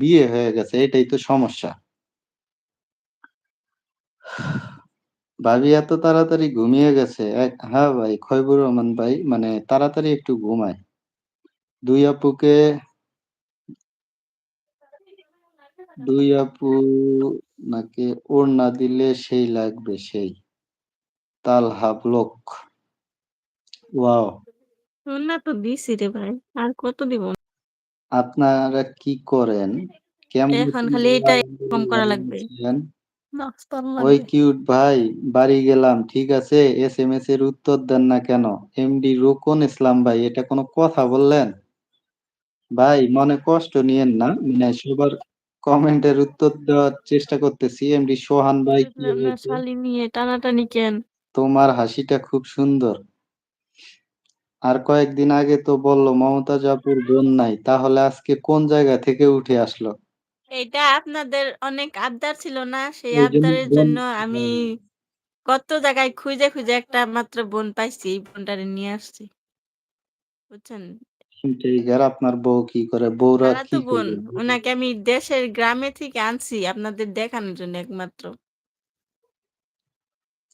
বিয়ে হয়ে গেছে এটাই তো সমস্যা। ভাবি এত তাড়াতাড়ি ঘুমিয়ে গেছে। হ্যাঁ ভাই, খয়বুর রহমান ভাই মানে তাড়াতাড়ি একটু ঘুমায়। দুই আপুকে দুই আপু নাকি ওর ওড়না দিলে সেই লাগবে সেই। তালহা ব্লক। ওয়াও! ওড়না তো দিছি রে ভাই। আর কত দিব? আপনারা কি করেন? কেমন এখন খালি কম করা লাগবে। ওই কিউট ভাই, বাড়ি গেলাম। ঠিক আছে? এসএমএস এর উত্তর দেন না কেন? এমডি রোকন ইসলাম ভাই, এটা কোনো কথা বললেন? ভাই মনে কষ্ট নিয়েন না। মানে সবার কমেন্টের উত্তর দেওয়ার চেষ্টা করতেছি। এমডি সোহান ভাই টানাটানি কেন? তোমার হাসিটা খুব সুন্দর। আর কয়েকদিন আগে তো বলল মমতাজ আপুর বোন নাই। তাহলে আজকে কোন জায়গা থেকে উঠে আসলো? এইটা আপনাদের অনেক আবদার ছিল না? সেই এইজন্য আবদারের বোন জন্য আমি কত জায়গায় খুঁজে, খুঁজে একটা মাত্র বোন পাইছি। এই বোনটারে নিয়ে আসছি। বুঝছেন? আর আপনার বউ কি করে? বউরা খালাতো বোন। করে? উনাকে আমি দেশের গ্রামে থেকে আনছি আপনাদের দেখানোর জন্য একমাত্র।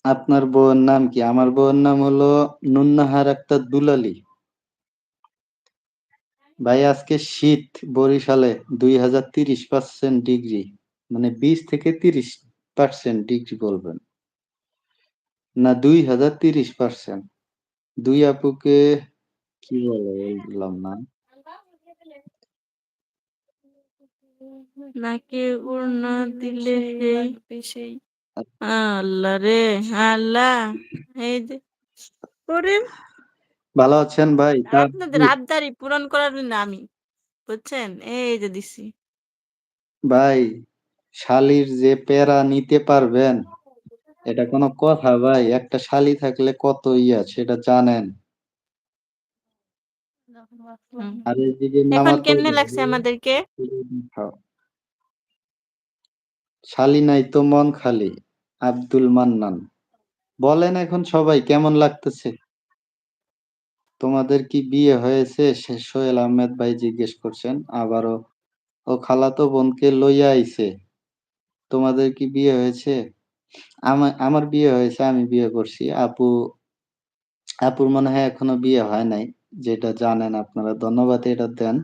আপনার বউয়ের নাম কি? আমার বউয়ের নাম হলো নুন্নাহার আক্তার দুলালী। ভাই, আজকে শীত বরিশালে ২০৩০% ডিগ্রি। মানে ২০ থেকে ৩০% ডিগ্রি বলবেন। না ২০৩০%। ২ আপুকে কি বলে বললাম না। নাকে ওড়না দিলে সেই সেই আল্লাহরে! আল্লাহ! এই যে ওরে ভালো আছেন ভাই? আপনাদের আবদারই পূরণ করার জন্য আমি। বুঝছেন? এই যে দিছি। ভাই, শালির যে প্যারা নিতে পারবেন, এটা কোন কথা ভাই? একটা শালি থাকলে কত ইয়া সেটা জানেন। আর এদিকে এখন নামাতো কেমনে লাগছে আমাদেরকে? শালি নাই তো মন খালি। আব্দুল মান্নান। বলেন এখন সবাই কেমন লাগতেছে? তোমাদের কি বিয়ে হয়েছে? সোহেল আহমেদ ভাই জিজ্ঞেস করছেন। আবারও ও খালাতো বোনকে লইয়া আইছে। তোমাদের কি বিয়ে হয়েছে? আমা আমার বিয়ে হয়েছে, আমি বিয়ে করছি। আপু আপুর মনে হয় এখনও বিয়ে হয় নাই। যেটা জানেন আপনারা। ধন্যবাদ এটা দেন।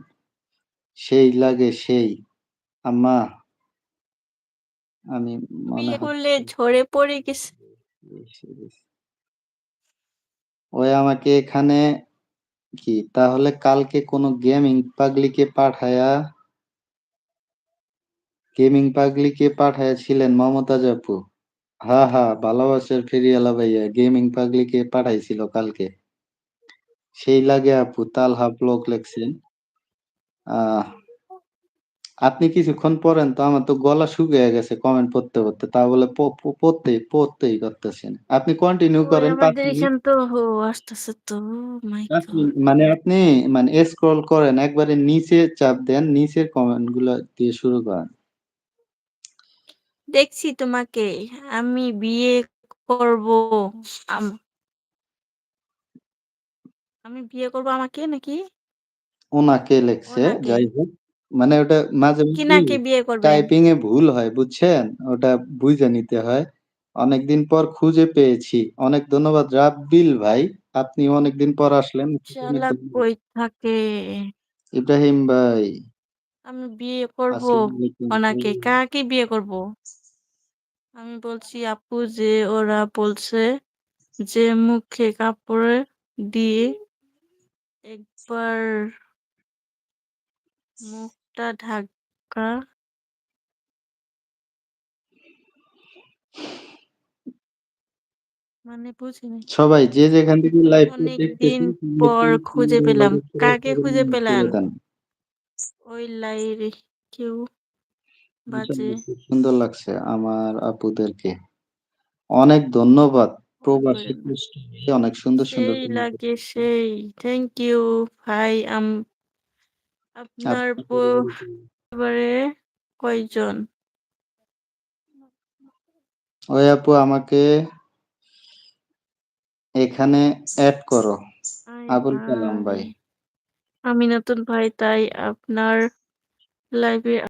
সেই লাগে সেই। আম্মা আমি মনে বিয়ে করলে হচ্ছে ঝরে পড়ে গেছে। ওই আমাকে এখানে কি তাহলে কালকে কোন গেমিং পাগলিকে পাঠায়া গেমিং পাগলিকে পাঠাইয়াছিলেন মমতাজ আপু? হা হা ভালোবাসার ফেরিওয়ালা ভাইয়া গেমিং পাগলিকে পাঠাইছিল কালকে। সেই লাগে আপু তালহা ব্লক লেখছেন। আহ আপনি কিছুক্ষণ পড়েন তো আমার তো গলা শুকিয়ে গেছে কমেন্ট পড়তে, পড়তে। তা বলে প প পড়তেই করতেছেন। আপনি কন্টিনিউ করেন ৫ আমাদের মিনিট। এখানে তো ও আসতেছে তো। মাই ৫ গড! মিনিট মানে আপনি মানে স্ক্রল করেন। একবারে নিচে চাপ দেন। নিচের কমেন্টগুলো দিয়ে শুরু করেন। দেখছি তোমাকে। আমি বিয়ে করব। আমি বিয়ে করব আমাকে নাকি? ওনাকে লেখছে। যাই হোক। মানে ওটা মাঝে, বিয়ে করবেন? টাইপিং এ ভুল হয় বুঝছেন? ওটা বুইঝা নিতে হয়। অনেকদিন পর খুঁজে পেয়েছি। অনেক ধন্যবাদ রাব্বিল ভাই। আপনি অনেকদিন পর আসলেন। শালা কই থাকে? ইব্রাহিম ভাই। আমি বিয়ে করব আসসালামু আলাইকুম। ওনাকে। কাকে বিয়ে করব? আমি বলছি আপু যে ওরা বলছে যে মুখে কাপড় দিয়ে একবার মুখটা ঢাকা মানে বুঝিনি। সবাই যে যেখান থেকে লাইভটা অনেকদিন দেখতেছেন পর খুঁজে পেলাম। কাকে খুঁজে পেলেন? ওই লাইরে কেউ বাজে। খুব সুন্দর লাগছে আমার আপুদেরকে। অনেক ধন্যবাদ। প্রবাসী। অনেক সুন্দর, সুন্দর সেই লাগে সেই। থ্যাংক ইউ ভাই। আম আপনার পরিবারে কয়জন? ওই আপু আমাকে এখানে অ্যাড করো। আবুল কালাম ভাই। আমি নতুন ভাই তাই আপনার লাইভে